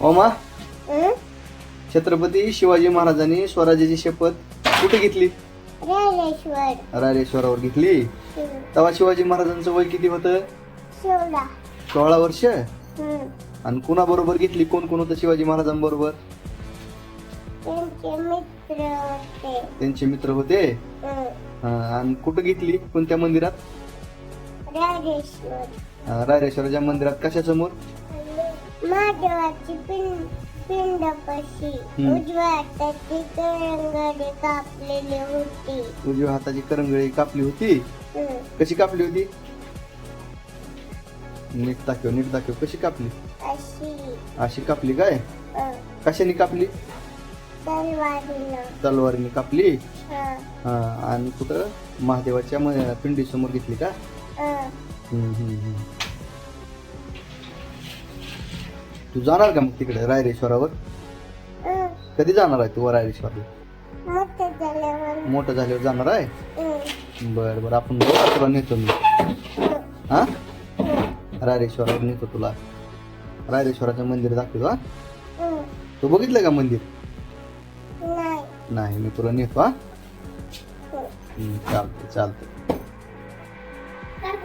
ओमा? हं? छत्रपती शिवाजी महाराजांनी स्वराज्याची शपथ कुठे घेतली? रायरेश्वर. रायरेश्वरावर घेतली. तेव्हा शिवाजी महाराजांचं वय किती होतं? शिवला सोळा वर्ष? हं. आणि कुणाबरोबर घेतली? कोण कोण होतं शिवाजी महाराजांबरोबर? त्यांचे मित्र होते. त्यांचे मित्र होते? हं. अं, आणि कुठं घेतली? कोणत्या मंदिरात? रायरेश्वर. अं, रायरेश्वराच्या मंदिरात कशासमोर? महादेवाची पिंड पिंडपाशी. उजव्या हाताची करंगडी कापलेली होती उजव्या हाताची करंगळी कापली होती. कशी कापली होती नीट दाखव नीट दाखव कशी कापली अशी अशी कापली काय हं. कशाने कापली तलवारीनं तलवारीने कापली हं. हा, आणि कुठं महादेवाच्या म- पिंडीसमोर घेतली का. हम्म, हम्म, हम्म. तू जाणार का मग तिकडे रायरेश्वरावर हं. कधी जाणार आहे तू रायरेश्वरला मोठं झाल्यावर जाणार आहे हं. बर बर आपण? तुला नेतो मी हं. हा हं. रायरेश्वरावर नेतो तुला रायरेश्वराचं मंदिर दाखवतो हा हं. तू बघितलं का मंदिर नाही नाही मी तुला नेतो हा हं. हम्म, चालतंय चालतंय